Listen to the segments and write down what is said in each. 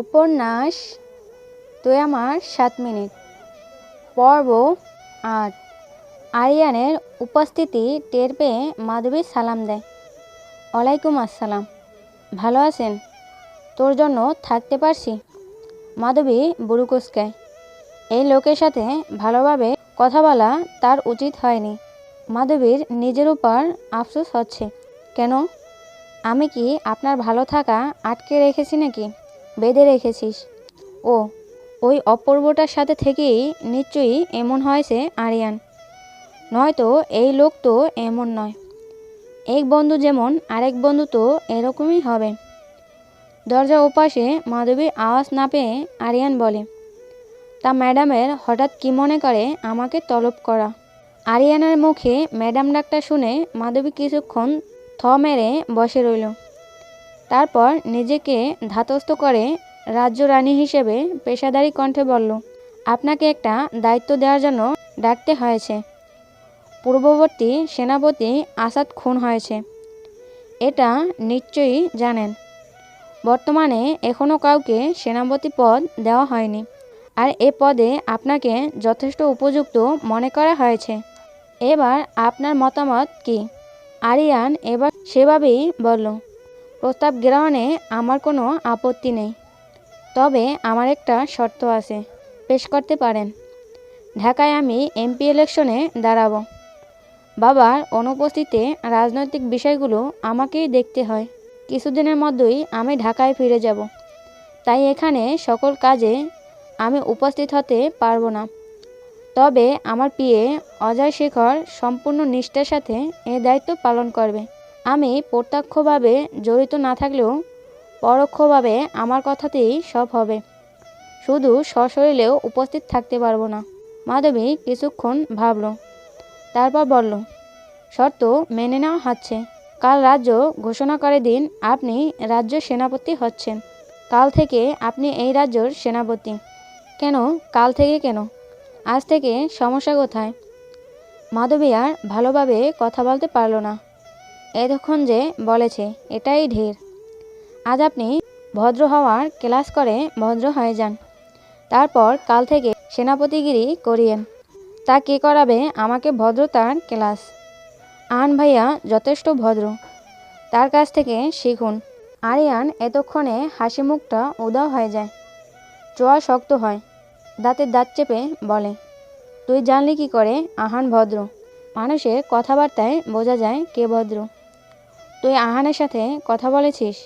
উপন্যাস তুই আমার সাত মিনিট। পর্ব আট। আরিয়ানের উপস্থিতি টের পেয়ে মাধবী সালাম দেয়। ওয়ালাইকুম আসসালাম। ভালো আছেন? তোর জন্য থাকতে পারছি? মাধবী বুড়ো এই লোকের সাথে ভালোভাবে কথা বলা তার উচিত হয়নি। মাধবীর নিজের উপর আফসোস হচ্ছে। কেন? আমি কি আপনার ভালো থাকা আটকে রেখেছি নাকি? বেঁধে রেখেছিস। ও, ওই অপূর্বটার সাথে থেকেই নিশ্চয়ই এমন হয়েছে আরিয়ান। নয়তো এই লোক তো এমন নয়। এক বন্ধু যেমন, আরেক বন্ধু তো এরকমই হবে। দরজা ওপাশে মাধবীর আওয়াজ না পেয়ে আরিয়ান বলে, তা ম্যাডামের হঠাৎ কি মনে করে আমাকে তলব করা? আরিয়ানের মুখে ম্যাডাম ডাকটা শুনে মাধবী কিছুক্ষণ থ মেরে বসে রইল। তারপর নিজেকে ধাতস্থ করে রাজ্য রানী হিসেবে পেশাদারি কণ্ঠে বলল, আপনাকে একটা দায়িত্ব দেওয়ার জন্য ডাকতে হয়েছে। পূর্ববর্তী সেনাপতি আসাদ খুন হয়েছে। এটা নিশ্চয়ই জানেন। বর্তমানে এখনও কাউকে সেনাপতি পদ দেওয়া হয়নি। আর এ পদে আপনাকে যথেষ্ট উপযুক্ত মনে করা হয়েছে। এবার আপনার মতামত কি? আরিয়ান এবার সেভাবেই বলল প্রস্তাব গ্রহণে আমার কোনো আপত্তি নেই। তবে আমার একটা শর্ত আছে, পেশ করতে পারেন। ঢাকায় আমি এমপি ইলেকশনে দাঁড়াবো। বাবার অনুপস্থিতিতে রাজনৈতিক বিষয়গুলো আমাকেই দেখতে হয়। কিছুদিনের মধ্যেই আমি ঢাকায় ফিরে যাব। তাই এখানে সকল কাজে আমি উপস্থিত হতে পারব না। তবে আমার পিএ অজয় শেখর সম্পূর্ণ নিষ্ঠার সাথে এ দায়িত্ব পালন করবে। আমি প্রত্যক্ষভাবে জড়িত না থাকলেও পরোক্ষভাবে আমার কথাতেই সব হবে। শুধু সশরীরেও উপস্থিত থাকতে পারব না। মাধবী কিছুক্ষণ ভাবল। তারপর বলল, শর্ত মেনে নেওয়া হচ্ছে। কাল রাজ্য ঘোষণা করে দিন আপনি রাজ্য সেনাপতি হচ্ছেন। কাল থেকে আপনি এই রাজ্যর সেনাপতি। কেন? কাল থেকে কেন? আজ থেকে সমস্যা কোথায়? মাধবী আর ভালোভাবে কথা বলতে পারল না। এতক্ষণ যে বলেছে, এটাই ঢের। আজ আপনি ভদ্র হওয়ার ক্লাস করে ভদ্র হয়ে যান। তারপর কাল থেকে সেনাপতিগিরি করিয়েন। তা কে করাবে আমাকে ভদ্রতার ক্লাস? আন ভাইয়া যথেষ্ট ভদ্র। তার কাছ থেকে শিখুন। আরিয়ান এতক্ষণে হাসি মুখটা উদাও হয়ে যায়। চোয়া শক্ত হয়। দাঁতের দাঁত চেপে বলে, তুই জানলি কি করে আহান ভদ্র? মানুষের কথাবার্তায় বোঝা যায় কে ভদ্র। তুই আহানের সাথে কথা বলেছিস?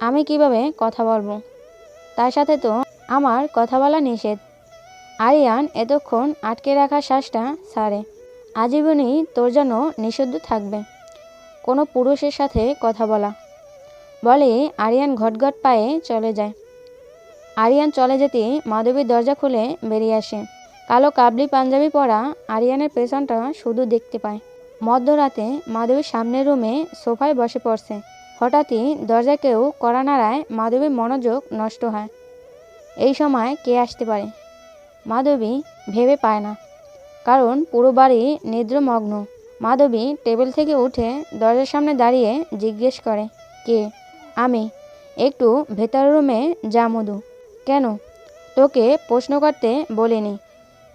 আমি কীভাবে কথা বলব? তার সাথে তো আমার কথা বলা নিষেধ। আরিয়ান এতক্ষণ আটকে রাখা শ্বাসটা সারে আজীবনই তোর জন্য নিষিদ্ধ থাকবে। কোনো পুরুষের সাথে কথা বলা। বলে আরিয়ান ঘটঘট পায়ে চলে যায়। আরিয়ান চলে যেতে মাধবীর দরজা খুলে বেরিয়ে আসে। কালো কাবলি পাঞ্জাবি পরা আরিয়ানের পেছনটা শুধু দেখতে পায়। মধ্যরাতে মাধবীর সামনের রুমে সোফায় বসে পড়ছে। হঠাৎই দরজা কেউ কড়া নাড়ায় মাধবীর মনোযোগ নষ্ট হয়। এই সময় কে আসতে পারে? মাধবী ভেবে পায় না। কারণ পুরো বাড়ি নিদ্রমগ্ন। মাধবী টেবিল থেকে উঠে দরজার সামনে দাঁড়িয়ে জিজ্ঞেস করে, কে? আমি? একটু ভেতর রুমে যা মধু। কেন? তোকে প্রশ্ন করতে বলিনি।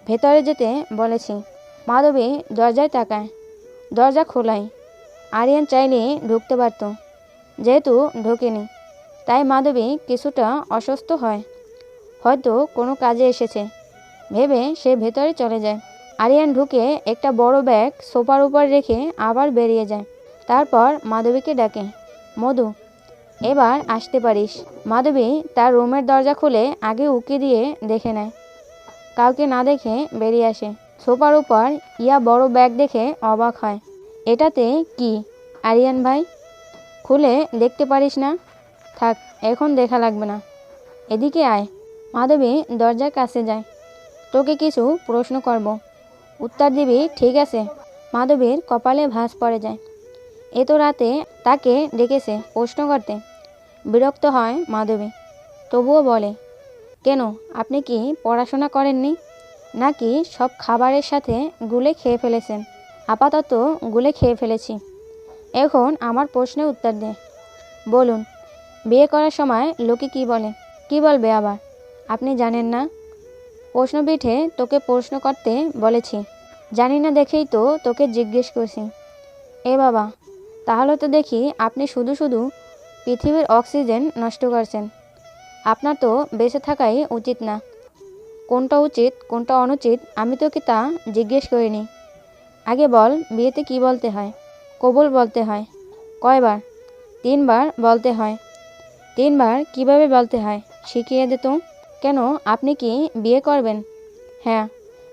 ভেতরে যেতে বলেছি। মাধবী দরজায় তাকায়। দরজা খোলাই। আরিয়ান চাইলে ঢুকতে পারত, যেহেতু ঢোকেনি। তাই মাধবী কিছুটা অসুস্থ হয়। হয়তো কোনো কাজে এসেছে। ভেবে সে ভেতরে চলে যায়। আরিয়ান ঢুকে একটা বড় ব্যাগ সোফার উপর রেখে আবার বেরিয়ে যায়। তারপর মাধবীকে ডাকে, মধু, এবার আসতে পারিস। মাধবী তার রুমের দরজা খুলে আগে উকি দিয়ে দেখে নেয়। কাউকে না দেখে বেরিয়ে আসে। সোফার উপর ইয়া বড় ব্যাগ দেখে অবাক হয়। এটাতে কি? আরিয়ান ভাই, খুলে দেখতে পারিস না? থাক, এখন দেখা লাগবে না। এদিকে আয়। মাধবী দরজার কাছে যায়। তোকে কিছু প্রশ্ন করব। উত্তর দিবি, ঠিক আছে। মাধবীর কপালে ভাঁজ পড়ে যায়। এত রাতে তাকে ডেকেছে প্রশ্ন করতে। বিরক্ত হয় মাধবী। তবুও বলে, কেন? আপনি কি পড়াশোনা করেননি? নাকি সব খাবারের সাথে গুলে খেয়ে ফেলেছেন আপাতত গুলে খেয়ে ফেলেছি। এখন আমার প্রশ্নের উত্তর দে। বলুন, বিয়ে করার সময় লোকে কি বলে? কি বলবে আবার? আপনি জানেন না? প্রশ্নপীঠে তোকে প্রশ্ন করতে বলেছি। জানি না দেখেই তো তোকে জিজ্ঞেস করছি। এ বাবা, তাহলে তো দেখি আপনি শুধু শুধু পৃথিবীর অক্সিজেন নষ্ট করছেন। আপনার তো বেঁচে থাকাই উচিত না। কোনটা উচিত, কোনটা অনুচিত, আমি তোকে তা জিজ্ঞেস করিনি। আগে বল, বিয়েতে কি বলতে হয়? কবুল বলতে হয়। কয়বার? তিনবার বলতে হয়। তিনবার কীভাবে বলতে হয়, শিখিয়ে দে তো। কেন, আপনি কি বিয়ে করবেন? হ্যাঁ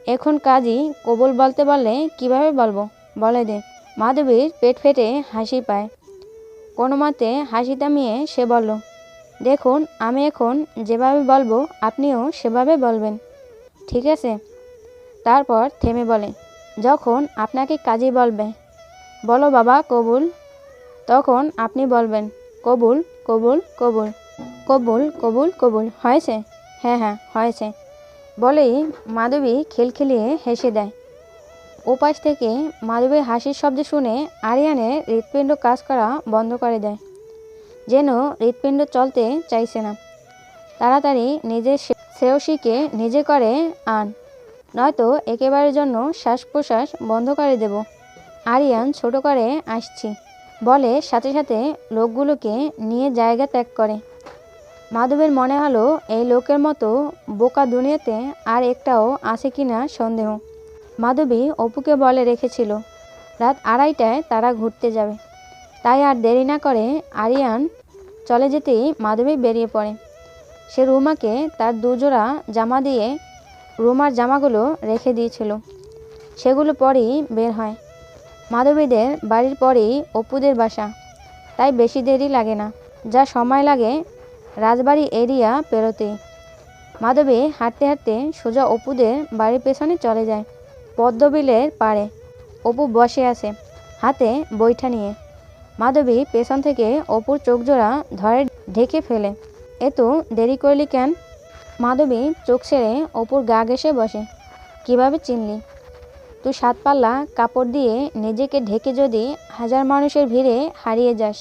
এখন কাজই কবুল বলতে বললে কীভাবে বলব? বলে দে। মাধবীর পেট ফেটে হাসি পায়। কোনো মতে হাসি থামিয়ে সে বলল, দেখুন, আমি এখন যেভাবে বলব, আপনিও সেভাবে বলবেন। ঠিক আছে? তারপর থেমে বলে, যখন আপনাকে কাজী বলবে। বলো বাবা, কবুল। তখন আপনি বলবেন, কবুল কবুল কবুল। কবুল কবুল কবুল। হয়েছে? হ্যাঁ হ্যাঁ হয়েছে। বলেই মাধবী খিলখিলিয়ে হেসে দেয়। ওপাশ থেকে মাধবীর হাসির শব্দ শুনে আরিয়ানের হৃৎপিণ্ড কাজ করা বন্ধ করে দেয়, যেন হৃৎপিণ্ড চলতে চাইছে না। তাড়াতাড়ি নিজের শ্রেয়সীকে নিজে করে আন। নয়তো একেবারের জন্য শ্বাস প্রশ্বাস বন্ধ করে দেব। আরিয়ান ছোট করে আসছি। বলে সাথে সাথে লোকগুলোকে নিয়ে জায়গা ত্যাগ করে। মাধবের মনে হলো এই লোকের মতো বোকা দুনিয়াতে আর একটাও আছে কিনা সন্দেহ। মাধবী অপুকে বলে রেখেছিল, রাত আড়াইটায় তারা ঘুরতে যাবে। তাই আর দেরি না করে আরিয়ান চলে যেতেই মাধবী বেরিয়ে পড়ে। সে রুমাকে তার দুজোড়া জামা দিয়ে রুমার জামাগুলো রেখে দিয়েছিল। সেগুলো পরেই বের হয়। মাধবীদের বাড়ির পরেই অপুদের বাসা। তাই বেশি দেরি লাগে না, যা সময় লাগে রাজবাড়ি এরিয়া পেরোতেই মাধবী হাঁটতে হাঁটতে সোজা অপুদের বাড়ির পেছনে চলে যায়, পদ্মবিলের পাড়ে। অপু বসে আছে, হাতে বৈঠা নিয়ে। মাধবী পেছন থেকে অপুর চোখজোড়া ধরে ঢেকে ফেলে। এত দেরি করলি কেন? মাধবী চোখ ছেড়ে অপুর গা ঘেসে বসে। কীভাবে চিনলি? তুই সাত পাল্লা কাপড় দিয়ে নিজেকে ঢেকে যদি হাজার মানুষের ভিড়ে হারিয়ে যাস,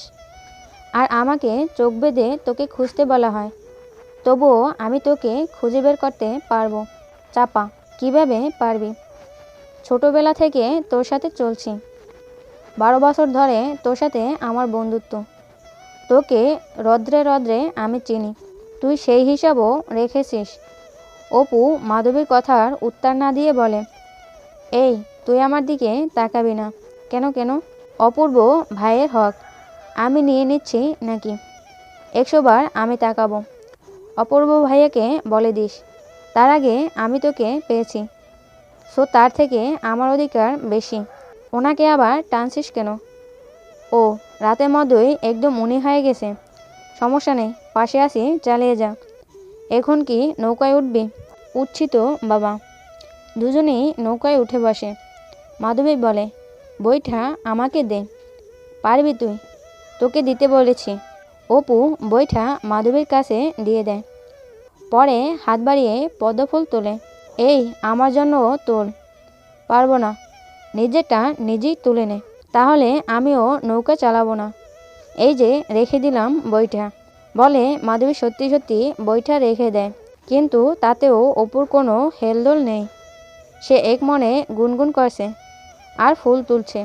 আর আমাকে চোখ বেঁধে তোকে খুঁজতে বলা হয়, তবুও আমি তোকে খুঁজে বের করতে পারব। চাপা, কীভাবে পারবি? ছোটবেলা থেকে তোর সাথে চলছি। বারো বছর ধরে তোর সাথে আমার বন্ধুত্ব। তোকে রদ্রে রদ্রে আমি চিনি, তুই সেই হিসাবও রেখেছিস। অপু মাধবীর কথার উত্তর না দিয়ে বলে, এই, তুই আমার দিকে তাকাবি না। কেন কেন? অপূর্ব ভাইয়ের হক। আমি নিয়ে নিচ্ছি নাকি? একশোবার আমি তাকাবো। অপূর্ব ভাইয়াকে বলে দিস, তার আগে আমি তোকে পেয়েছি। সো তার থেকে আমার অধিকার বেশি। ওনাকে আবার টানছিস কেন? ও, রাতের মধ্যেই একদম উনি হয়ে গেছে। সমস্যা নেই, পাশে আসি চালিয়ে যা। এখন কি নৌকায় উঠবি? উঠছি তো, বাবা। দুজনেই নৌকায় উঠে বসে। মাধবী বলে, বইটা আমাকে দে। পারবি তুই? তোকে দিতে বলেছি। অপু বইটা মাধবীর কাছে দিয়ে দেয়। পরে হাত বাড়িয়ে পদ্মফুল তোলে। এই, আমার জন্য তোল পারব না। নিজেরটা নিজেই তুলে নে। তাহলে আমিও নৌকা চালাবো না। এই যে রেখে দিলাম বইটা বলে মাধবী সত্যি সত্যি বইটা রেখে দেয়। কিন্তু তাতেও অপুর কোনো হেলদোল নেই। সে এক মনে গুনগুন করছে আর ফুল তুলছে।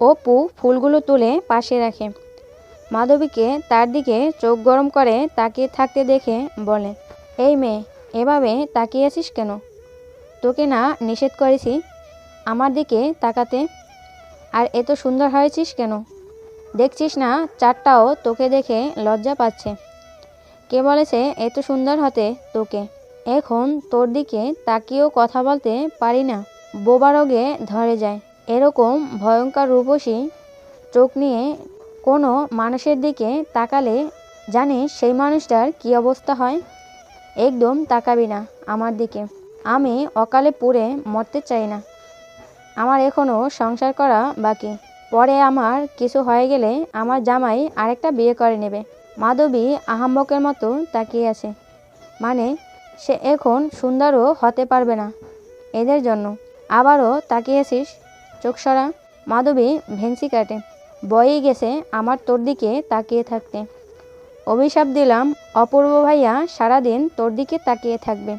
অপু ফুলগুলো তুলে পাশে রাখে। মাধবীকে তার দিকে চোখ গরম করে তাকিয়ে থাকতে দেখে বলে, এই মেয়ে, এভাবে তাকিয়ে আছিস কেন? তোকে না নিষেধ করেছি। আমার দিকে তাকাতে আর এত সুন্দর হয়েছিস কেন? দেখছিস না, চারটাও তোকে দেখে লজ্জা পাচ্ছে। কে বলেছে এত সুন্দর হতে তোকে? এখন তোর দিকে তাকিয়েও কথা বলতে পারি না। বোবা রোগে ধরে যায়। এরকম ভয়ঙ্কর রূপসী চোখ নিয়ে কোনো মানুষের দিকে তাকালে জানিস সেই মানুষটার কি অবস্থা হয়? একদম তাকাবি না আমার দিকে। আমি অকালে পুড়ে মরতে চাই না। আমার এখনও সংসার করা বাকি। পরে আমার কিছু হয়ে গেলে আমার জামাই আরেকটা বিয়ে করে নেবে। মাধবী আহাম্বকের মতো তাকিয়ে আছে। মানে সে এখন সুন্দরও হতে পারবে না এদের জন্য। আবারও তাকিয়েছিস চোখ সরা। মাধবী ভেন্সি কাটে। বয়েই গেছে আমার তোর দিকে তাকিয়ে থাকতে। অভিশাপ দিলাম অপূর্ব ভাইয়া সারাদিন তোর দিকে তাকিয়ে থাকবে।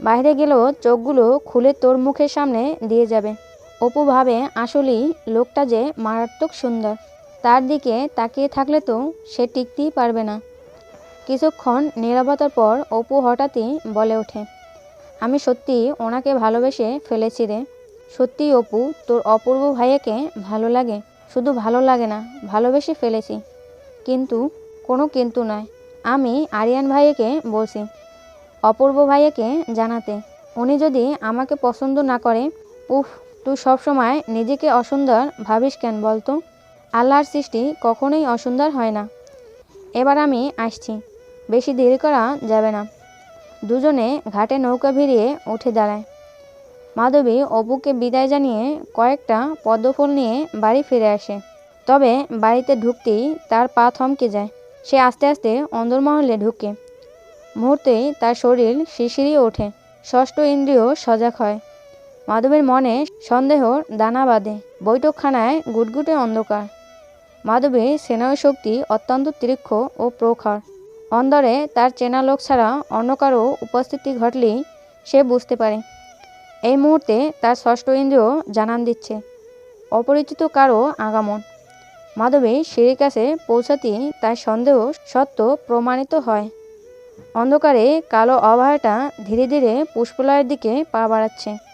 বাইরে গেলেও চোখগুলো খুলে তোর মুখের সামনে দিয়ে যাবে। অপু ভাবে, আসলেই লোকটা যে মারাত্মক সুন্দর। তার দিকে তাকিয়ে থাকলে তো সে টিকতেই পারবে না। কিছুক্ষণ নীরবতার পর অপু হঠাৎই বলে ওঠে, আমি সত্যি ওনাকে ভালোবেসে ফেলেছি রে। সত্যিই অপু, তোর অপূর্ব ভাইয়াকে ভালো লাগে। শুধু ভালো লাগে না, ভালোবেসে ফেলেছি। কিন্তু কোনো কিন্তু নয়, আমি আরিয়ান ভাইয়াকে বলছি, অপূর্ব ভাইয়াকে জানাতে। উনি যদি আমাকে পছন্দ না করে, উফ তুই সবসময় নিজেকে অসুন্দর ভাবিস কেন বলতো আল্লাহর সৃষ্টি কখনোই অসুন্দর হয় না এবার আমি আসছি বেশি দেরি করা যাবে না দুজনে ঘাটে নৌকা ভিড়িয়ে উঠে দাঁড়ায়। মাধবী অপুকে বিদায় জানিয়ে কয়েকটা পদ্মফুল নিয়ে বাড়ি ফিরে আসে। তবে বাড়িতে ঢুকতেই তার পা থমকে যায়। সে আস্তে আস্তে অন্দরমহলে ঢুকে। মুহূর্তেই তার শরীর শিশিরিয়ে ওঠে। ষষ্ঠ ইন্দ্রিয় সজাগ হয়। মাধবীর মনে সন্দেহর দানা বাঁধে। বৈঠকখানায় গুটগুটে অন্ধকার। মাধবীর স্নেহ শক্তি অত্যন্ত তীক্ষ্ণ ও প্রখর। অন্দরে তার চেনা লোক ছাড়া অন্য কারও উপস্থিতি ঘটলেই সে বুঝতে পারে। এই মুহূর্তে তার ষষ্ঠ ইন্দ্রিয় জানান দিচ্ছে। অপরিচিত কারও আগমন। মাধবী সিঁড়ির কাছে পৌঁছাতেই তার সন্দেহ সত্য প্রমাণিত হয়। অন্ধকারে কালো অবাহাটা ধীরে ধীরে পুষ্পলয়ের দিকে পা বাড়াচ্ছে।